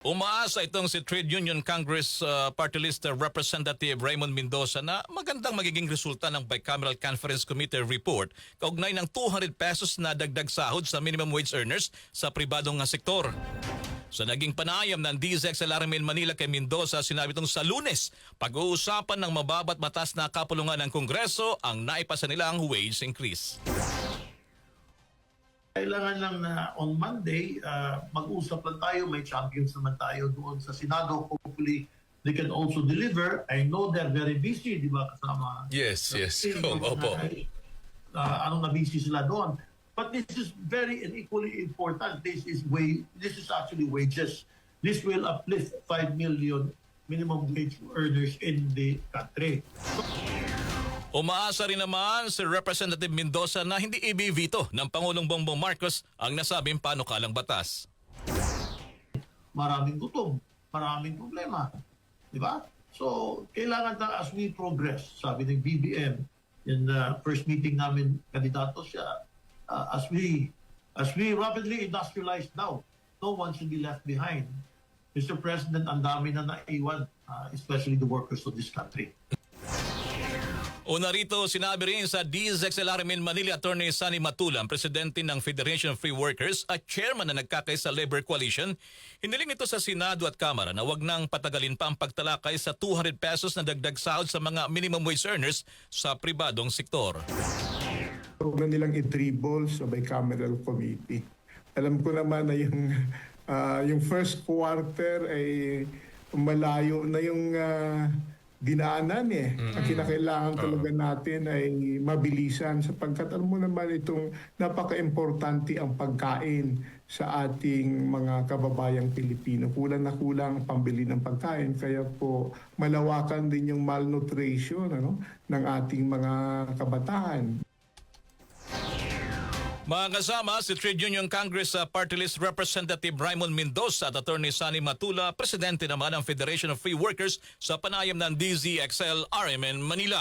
Umaasa itong si Trade Union Congress uh, Party List Representative Raymond Mendoza na magandang magiging resulta ng Bicameral Conference Committee report kaugnay ng 200 pesos na dagdag sahod sa minimum wage earners sa pribadong sektor. Sa naging panayam ng DZXLRM in Manila kay Mendoza, sinabi itong sa lunes, pag-uusapan ng mababat batas na kapulungan ng Kongreso ang naipasa nilang wage increase. Kailangan lang na on Monday, uh, mag-usap lang tayo. May champions naman tayo doon sa Senado. Hopefully, they can also deliver. I know they're very busy, di ba, kasama. Yes, yes. Uh, Opo. uh, ano na busy sila doon. But this is very and equally important. This is way. This is actually wages. This will uplift 5 million minimum wage earners in the country. Umaasa rin naman si Representative Mendoza na hindi ibivito ng Pangulong Bongbong Marcos ang nasabing panukalang batas. maraming gutom, maraming problema. Di ba? So, kailangan na as we progress, sabi ng BBM, in the first meeting namin, kandidato siya, uh, as we as we rapidly industrialize now, no one should be left behind. Mr. President, ang dami na naiwan, uh, especially the workers of this country. Una rito, sinabi rin sa DZXLRM in Manila Attorney Sunny Matulang, presidente ng Federation of Free Workers at chairman na nagkakay sa Labor Coalition, hiniling ito sa Senado at Kamara na wag nang patagalin pa ang pagtalakay sa 200 pesos na dagdag sahod sa mga minimum wage earners sa pribadong sektor. Huwag nilang i-dribble sa bicameral committee. Alam ko naman na yung, ah, yung first quarter ay malayo na yung ah, dinaanan eh. Ang kinakailangan talaga natin ay mabilisan sapagkat alam mo naman itong napaka-importante ang pagkain sa ating mga kababayang Pilipino. Kulang na kulang ang pambili ng pagkain kaya po malawakan din yung malnutrition ano, ng ating mga kabataan. Mga kasama, si Trade Union Congress uh, Party List Representative Raymond Mendoza at Attorney Sunny Matula, presidente naman ng Federation of Free Workers sa panayam ng DZXL RMN Manila.